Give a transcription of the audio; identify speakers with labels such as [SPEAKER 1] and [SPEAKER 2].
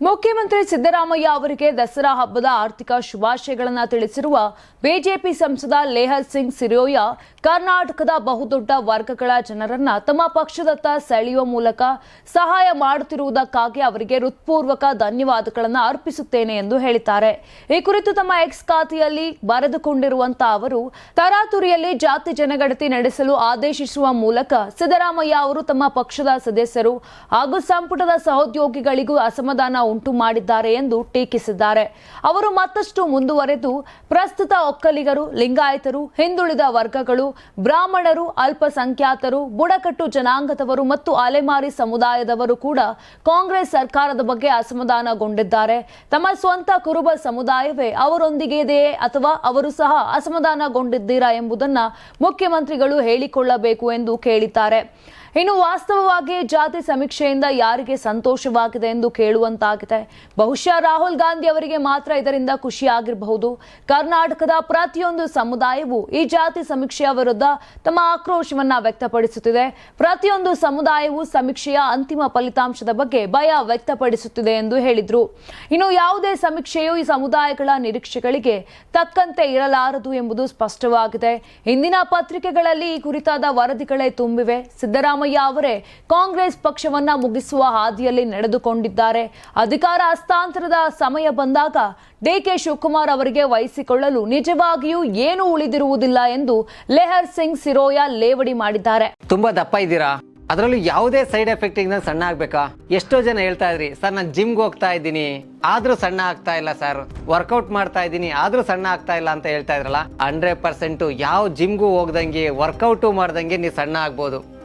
[SPEAKER 1] ಮುಖ್ಯಮಂತ್ರಿ ಸಿದ್ದರಾಮಯ್ಯ ಅವರಿಗೆ ದಸರಾ ಹಬ್ಬದ ಆರ್ಥಿಕ ಶುಭಾಶಯಗಳನ್ನು ತಿಳಿಸಿರುವ ಬಿಜೆಪಿ ಸಂಸದ ಲೇಹರ್ ಸಿಂಗ್ ಸಿರಿಯೋಯ ಕರ್ನಾಟಕದ ಬಹುದೊಡ್ಡ ವರ್ಗಗಳ ಜನರನ್ನ ತಮ್ಮ ಪಕ್ಷದತ್ತ ಸೆಳೆಯುವ ಮೂಲಕ ಸಹಾಯ ಮಾಡುತ್ತಿರುವುದಕ್ಕಾಗಿ ಅವರಿಗೆ ಹೃತ್ಪೂರ್ವಕ ಧನ್ಯವಾದಗಳನ್ನು ಅರ್ಪಿಸುತ್ತೇನೆ ಎಂದು ಹೇಳಿದ್ದಾರೆ. ಈ ಕುರಿತು ತಮ್ಮ ಎಕ್ಸ್ ಖಾತೆಯಲ್ಲಿ ಬರೆದುಕೊಂಡಿರುವಂತಹ ಅವರು, ತರಾತುರಿಯಲ್ಲಿ ಜಾತಿ ಜನಗಣತಿ ನಡೆಸಲು ಆದೇಶಿಸುವ ಮೂಲಕ ಸಿದ್ದರಾಮಯ್ಯ ಅವರು ತಮ್ಮ ಪಕ್ಷದ ಸದಸ್ಯರು ಹಾಗೂ ಸಂಪುಟದ ಸಹೋದ್ಯೋಗಿಗಳಿಗೂ ಅಸಮಾಧಾನ ಉಂಟು ಮಾಡಿದ್ದಾರೆ ಎಂದು ಟೀಕಿಸಿದ್ದಾರೆ. ಅವರು ಮತ್ತಷ್ಟು ಮುಂದುವರೆದು ಪ್ರಸ್ತುತ ಒಕ್ಕಲಿಗರು, ಲಿಂಗಾಯತರು, ಹಿಂದುಳಿದ ವರ್ಗಗಳು, ಬ್ರಾಹ್ಮಣರು, ಅಲ್ಪಸಂಖ್ಯಾತರು, ಬುಡಕಟ್ಟು ಜನಾಂಗದವರು ಮತ್ತು ಅಲೆಮಾರಿ ಸಮುದಾಯದವರು ಕೂಡ ಕಾಂಗ್ರೆಸ್ ಸರ್ಕಾರದ ಬಗ್ಗೆ ಅಸಮಾಧಾನಗೊಂಡಿದ್ದಾರೆ. ತಮ್ಮ ಸ್ವಂತ ಕುರುಬ ಸಮುದಾಯವೇ ಅವರೊಂದಿಗೆ ಇದೆಯೇ ಅಥವಾ ಅವರು ಸಹ ಅಸಮಾಧಾನಗೊಂಡಿದ್ದೀರಾ ಎಂಬುದನ್ನು ಮುಖ್ಯಮಂತ್ರಿಗಳು ಹೇಳಿಕೊಳ್ಳಬೇಕು ಎಂದು ಕೇಳಿದ್ದಾರೆ. ಇನ್ನು ವಾಸ್ತವವಾಗಿ ಜಾತಿ ಸಮೀಕ್ಷೆಯಿಂದ ಯಾರಿಗೆ ಸಂತೋಷವಾಗಿದೆ ಎಂದು ಕೇಳುವಂತಾಗಿದೆ. ಬಹುಶಃ ರಾಹುಲ್ ಗಾಂಧಿ ಅವರಿಗೆ ಮಾತ್ರ ಇದರಿಂದ ಖುಷಿಯಾಗಿರಬಹುದು. ಕರ್ನಾಟಕದ ಪ್ರತಿಯೊಂದು ಸಮುದಾಯವು ಈ ಜಾತಿ ಸಮೀಕ್ಷೆಯ ವಿರುದ್ಧ ತಮ್ಮ ಆಕ್ರೋಶವನ್ನ ವ್ಯಕ್ತಪಡಿಸುತ್ತಿದೆ. ಪ್ರತಿಯೊಂದು ಸಮುದಾಯವು ಸಮೀಕ್ಷೆಯ ಅಂತಿಮ ಫಲಿತಾಂಶದ ಬಗ್ಗೆ ಭಯ ವ್ಯಕ್ತಪಡಿಸುತ್ತಿದೆ ಎಂದು ಹೇಳಿದ್ರು. ಇನ್ನು ಯಾವುದೇ ಸಮೀಕ್ಷೆಯು ಈ ಸಮುದಾಯಗಳ ನಿರೀಕ್ಷೆಗಳಿಗೆ ತಕ್ಕಂತೆ ಇರಲಾರದು ಎಂಬುದು ಸ್ಪಷ್ಟವಾಗಿದೆ. ಇಂದಿನ ಪತ್ರಿಕೆಗಳಲ್ಲಿ ಈ ಕುರಿತಾದ ವರದಿಗಳೇ ತುಂಬಿವೆ. ಸಿದ್ದರಾಮಯ್ಯ ಅವರೇ ಕಾಂಗ್ರೆಸ್ ಪಕ್ಷವನ್ನ ಮುಗಿಸುವ ಹಾದಿಯಲ್ಲಿ ನಡೆದುಕೊಂಡಿದ್ದಾರೆ. ಅಧಿಕಾರ ಹಸ್ತಾಂತರದ ಸಮಯ ಬಂದಾಗ ಡಿಕೆ ಶಿವಕುಮಾರ್ ಅವರಿಗೆ ವಹಿಸಿಕೊಳ್ಳಲು ನಿಜವಾಗಿಯೂ ಏನು ಉಳಿದಿರುವುದಿಲ್ಲ ಎಂದು ಲೆಹರ್ ಸಿಂಗ್ ಸಿರೋಯಾ ಲೇವಡಿ ಮಾಡಿದ್ದಾರೆ.
[SPEAKER 2] ತುಂಬಾ ದಪ್ಪ ಇದ್ದೀರಾ? ಅದರಲ್ಲೂ ಯಾವುದೇ ಸೈಡ್ ಎಫೆಕ್ಟ್ ಇಂದ ಸಣ್ಣ ಆಗ್ಬೇಕಾ? ಎಷ್ಟೋ ಜನ ಹೇಳ್ತಾ ಇದ್ರಿ, ಸರ್, ನಾನು ಜಿಮ್ಗೆ ಹೋಗ್ತಾ ಇದ್ದೀನಿ. ಆದ್ರೂ ಸಣ್ಣ ಆಗ್ತಾ ಇಲ್ಲ, ಸರ್. ವರ್ಕೌಟ್ ಮಾಡ್ತಾ ಇದ್ದೀನಿ, ಆದ್ರೂ ಸಣ್ಣ ಆಗ್ತಾ ಇಲ್ಲ ಅಂತ ಹೇಳ್ತಾ ಇದ್ರಲ್ಲ? ಹಂಡ್ರೆಡ್ ಪರ್ಸೆಂಟ್ ಯಾವ ಜಿಮ್ಗೂ ಹೋಗ್ದಂಗೆ, ವರ್ಕೌಟು ಮಾಡ್ದಂಗೆ ನೀವು ಸಣ್ಣ ಆಗ್ಬೋದು.